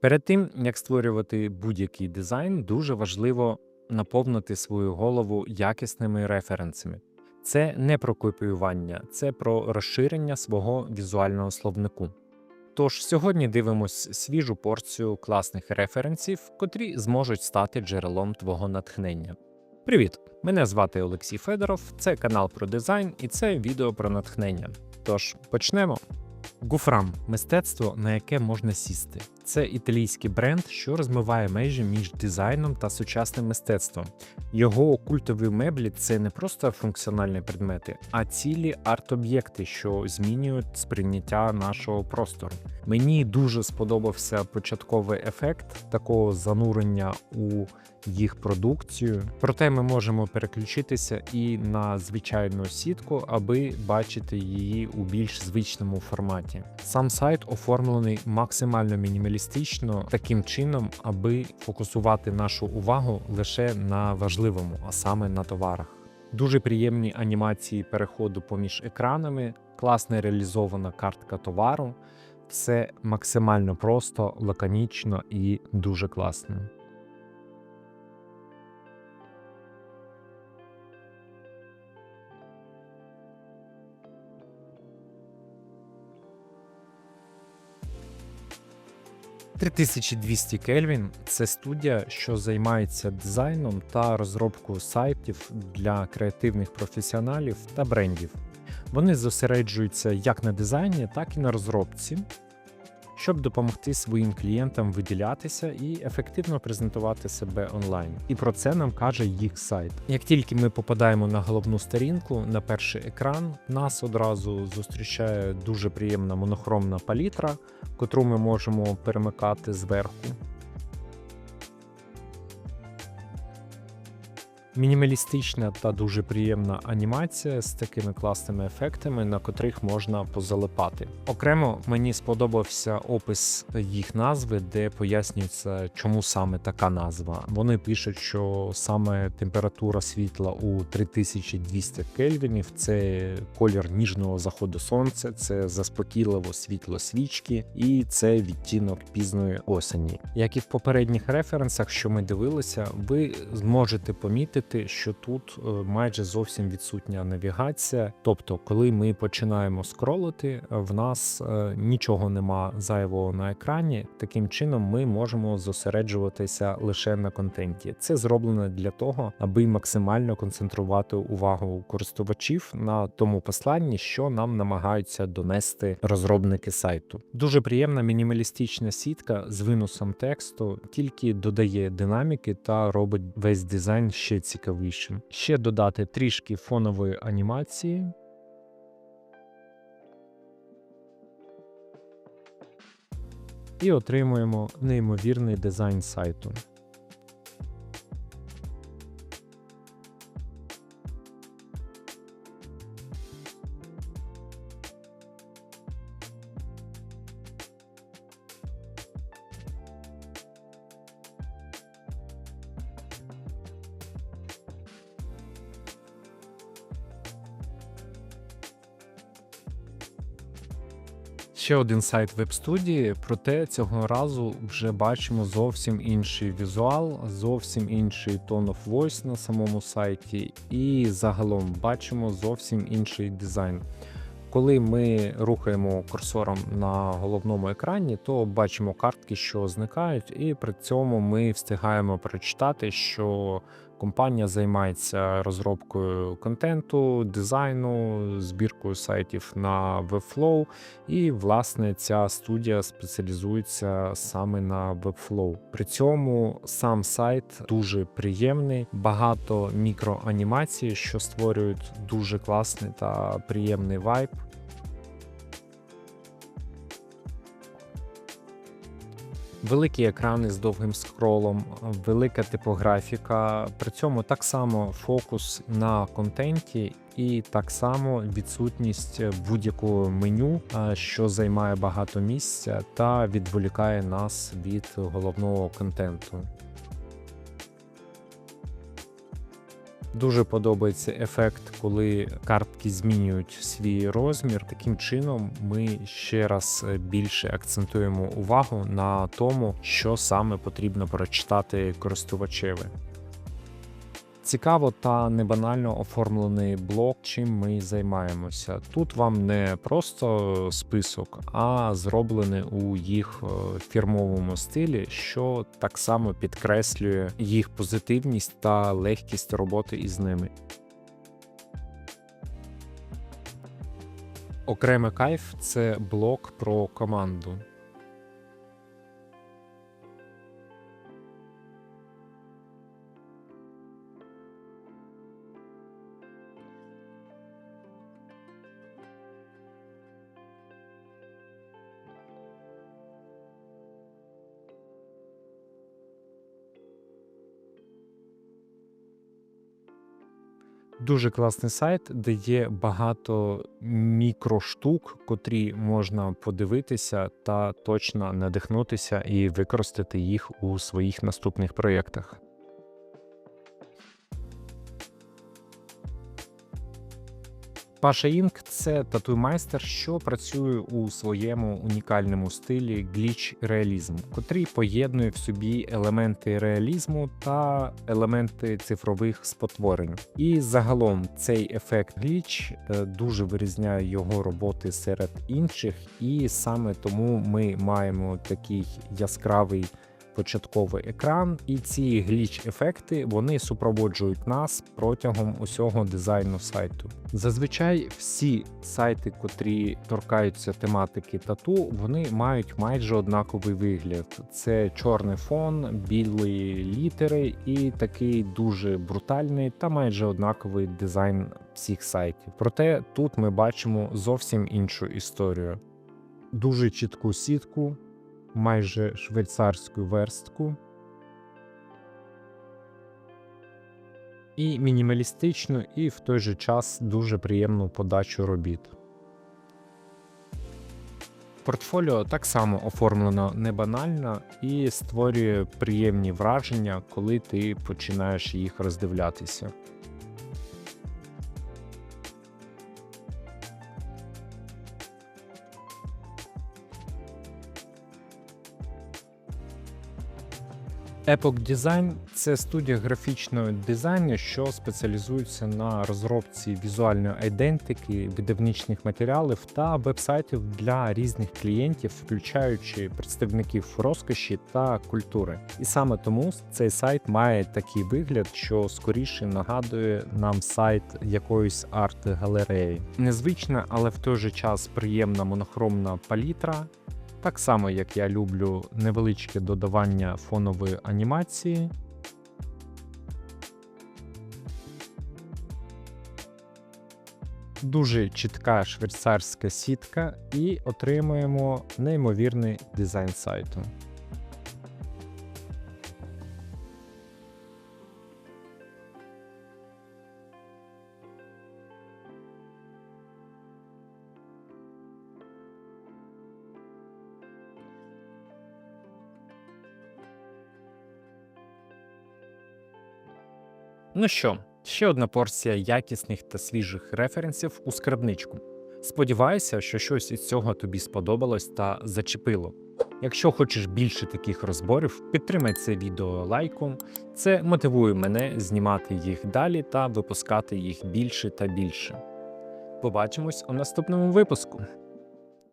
Перед тим, як створювати будь-який дизайн, дуже важливо наповнити свою голову якісними референсами. Це не про копіювання, це про розширення свого візуального словнику. Тож сьогодні дивимось свіжу порцію класних референсів, котрі зможуть стати джерелом твого натхнення. Привіт! Мене звати Олексій Федоров, це канал про дизайн і це відео про натхнення. Тож почнемо. Гуфрам мистецтво, на яке можна сісти. Це італійський бренд, що розмиває межі між дизайном та сучасним мистецтвом. Його культові меблі це не просто функціональні предмети, а цілі арт-об'єкти, що змінюють сприйняття нашого простору. Мені дуже сподобався початковий ефект такого занурення у їх продукцію. Проте ми можемо переключитися і на звичайну сітку, аби бачити її у більш звичному форматі. Сам сайт оформлений максимально мінімалістично, таким чином, аби фокусувати нашу увагу лише на важливому, а саме на товарах. Дуже приємні анімації переходу поміж екранами, класно реалізована картка товару. Все максимально просто, лаконічно і дуже класно. «3200 Кельвін це студія, що займається дизайном та розробкою сайтів для креативних професіоналів та брендів. Вони зосереджуються як на дизайні, так і на розробці, щоб допомогти своїм клієнтам виділятися і ефективно презентувати себе онлайн. І про це нам каже їх сайт. Як тільки ми попадаємо на головну сторінку, на перший екран, нас одразу зустрічає дуже приємна монохромна палітра, котру ми можемо перемикати зверху. Мінімалістична та дуже приємна анімація з такими класними ефектами, на котрих можна позалипати. Окремо мені сподобався опис їх назви, де пояснюється, чому саме така назва. Вони пишуть, що саме температура світла у 3200 кельвінів це колір ніжного заходу сонця, це заспокійливо світло свічки, і це відтінок пізної осені. Як і в попередніх референсах, що ми дивилися, ви зможете помітити що тут е, майже зовсім відсутня навігація. Тобто, коли ми починаємо скролити, в нас е, нічого нема зайвого на екрані. Таким чином, ми можемо зосереджуватися лише на контенті. Це зроблено для того, аби максимально концентрувати увагу користувачів на тому посланні, що нам намагаються донести розробники сайту. Дуже приємна мінімалістична сітка з виносом тексту, тільки додає динаміки та робить весь дизайн ще цікавішим. Ще додати трішки фонової анімації. І отримуємо неймовірний дизайн сайту. Ще один сайт веб-студії, проте цього разу вже бачимо зовсім інший візуал, зовсім інший tone of voice на самому сайті, і загалом бачимо зовсім інший дизайн. Коли ми рухаємо курсором на головному екрані, то бачимо картки, що зникають, і при цьому ми встигаємо прочитати, що компанія займається розробкою контенту, дизайну, збіркою сайтів на Webflow, і, власне, ця студія спеціалізується саме на Webflow. При цьому сам сайт дуже приємний, багато мікроанімацій, що створюють дуже класний та приємний вайб. Великі екрани з довгим скролом, велика типографіка. При цьому так само фокус на контенті, і так само відсутність будь-якого меню, що займає багато місця та відволікає нас від головного контенту. Дуже подобається ефект, коли картки змінюють свій розмір. Таким чином, ми ще раз е, більше акцентуємо увагу на тому, що саме потрібно прочитати користувачеві. Цікаво та небанально оформлений блок, чим ми займаємося. Тут вам не просто список, а зроблений у їх е, фірмовому стилі, що так само підкреслює їх позитивність та легкість роботи із ними. Окремий кайф це блок про команду. Дуже класний сайт, де є багато мікроштук, котрі можна подивитися та точно надихнутися і використати їх у своїх наступних проєктах. Паша Інк це тату-майстер, що працює у своєму унікальному стилі гліч реалізм, котрий поєднує в собі елементи реалізму та елементи цифрових спотворень. І загалом цей ефект гліч е, дуже вирізняє його роботи серед інших, і саме тому ми маємо такий яскравий початковий екран, і ці гліч-ефекти вони супроводжують нас протягом усього дизайну сайту. Зазвичай всі сайти, котрі торкаються тематики тату, вони мають майже однаковий вигляд: це чорний фон, білі літери і такий дуже брутальний та майже однаковий дизайн всіх сайтів. Проте тут ми бачимо зовсім іншу історію. Дуже чітку сітку, майже швейцарську верстку і мінімалістичну, і в той же час дуже приємну подачу робіт. Портфоліо так само оформлено не банально і створює приємні враження, коли ти починаєш їх роздивлятися. Epoch Design – це студія графічного дизайну, що спеціалізується на розробці візуальної айдентики, видавничних матеріалів та вебсайтів для різних клієнтів, включаючи представників розкоші та культури. І саме тому цей сайт має такий вигляд, що скоріше нагадує нам сайт якоїсь арт-галереї. Незвична, але в той же час приємна монохромна палітра. Так само, як я люблю невеличке додавання фонової анімації. Дуже чітка швейцарська сітка, і отримуємо неймовірний дизайн сайту. Ну що, ще одна порція якісних та свіжих референсів у скарбничку. Сподіваюся, що щось із цього тобі сподобалось та зачепило. Якщо хочеш більше таких розборів, підтримай це відео лайком. Це мотивує мене знімати їх далі та випускати їх більше та більше. Побачимось у наступному випуску.